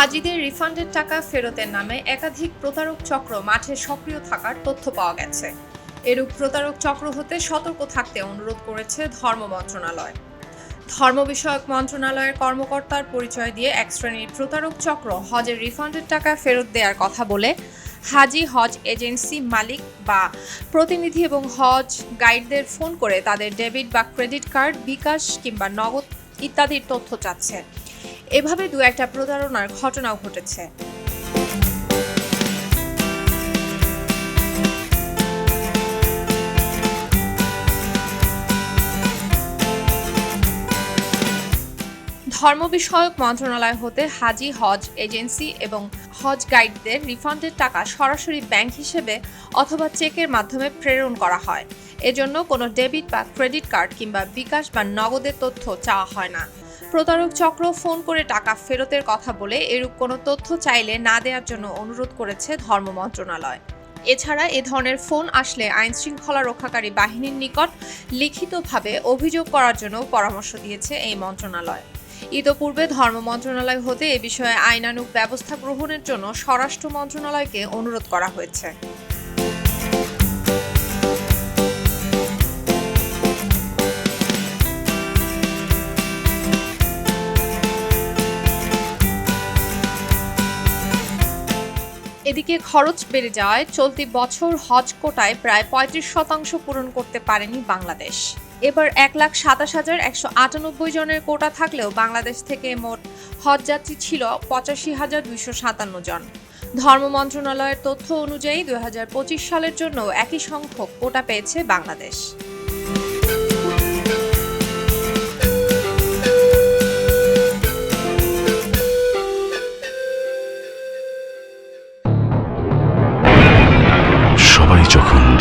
হাজিদের রিফান্ডের টাকা ফেরতের নামে একাধিক প্রতারক চক্র মাঠে সক্রিয় থাকার তথ্য পাওয়া গেছে। এরূপ প্রতারক চক্র হতে সতর্ক থাকতে অনুরোধ করেছে ধর্ম মন্ত্রণালয়। ধর্ম বিষয়ক মন্ত্রণালয়ের কর্মকর্তার পরিচয় দিয়ে এক শ্রেণির প্রতারক চক্র হজের রিফান্ডের টাকা ফেরত দেওয়ার কথা বলে হাজি হজ এজেন্সি মালিক বা প্রতিনিধি এবং হজ গাইডদের ফোন করে তাদের ডেবিট বা ক্রেডিট কার্ড, বিকাশ কিংবা নগদ ইত্যাদির তথ্য চাচ্ছে। এভাবে দু একটা প্রতারণার ঘটনাও ঘটেছে। ধর্ম বিষয়ক মন্ত্রণালয় হতে হাজি হজ এজেন্সি এবং হজ গাইডদের রিফান্ডের টাকা সরাসরি ব্যাংক হিসেবে অথবা চেকের মাধ্যমে প্রেরণ করা হয়। এজন্য কোনো ডেবিট বা ক্রেডিট কার্ড কিংবা বিকাশ বা নগদের তথ্য চাওয়া হয় না। প্রতারক চক্র ফোন করে টাকা ফেরতের কথা বলে এরূপ কোনো তথ্য চাইলে না দেওয়ার জন্য অনুরোধ করেছে ধর্ম মন্ত্রণালয়। এছাড়া এ ধরনের ফোন আসলে আইন শৃঙ্খলা রক্ষাকারী বাহিনীর নিকট লিখিতভাবে অভিযোগ করার জন্য পরামর্শ দিয়েছে এই মন্ত্রণালয়। ইতোপূর্বে ধর্ম মন্ত্রণালয় হতে এ বিষয়ে আইনানুগ ব্যবস্থা গ্রহণের জন্য স্বরাষ্ট্র মন্ত্রণালয়কে অনুরোধ করা হয়েছে। এদিকে খরচ বেড়ে যাওয়ায় চলতি বছর হজ কোটায় প্রায় পঁয়ত্রিশ শতাংশ পূরণ করতে পারেনি বাংলাদেশ। এবার এক লাখ সাতাশ হাজার একশো আটানব্বই জনের কোটা থাকলেও বাংলাদেশ থেকে মোট হজযাত্রী ছিল পঁচাশি হাজার দুইশো সাতান্ন জন। ধর্ম মন্ত্রণালয়ের তথ্য অনুযায়ী দুই হাজার পঁচিশ সালের জন্য একই সংখ্যক কোটা পেয়েছে বাংলাদেশ।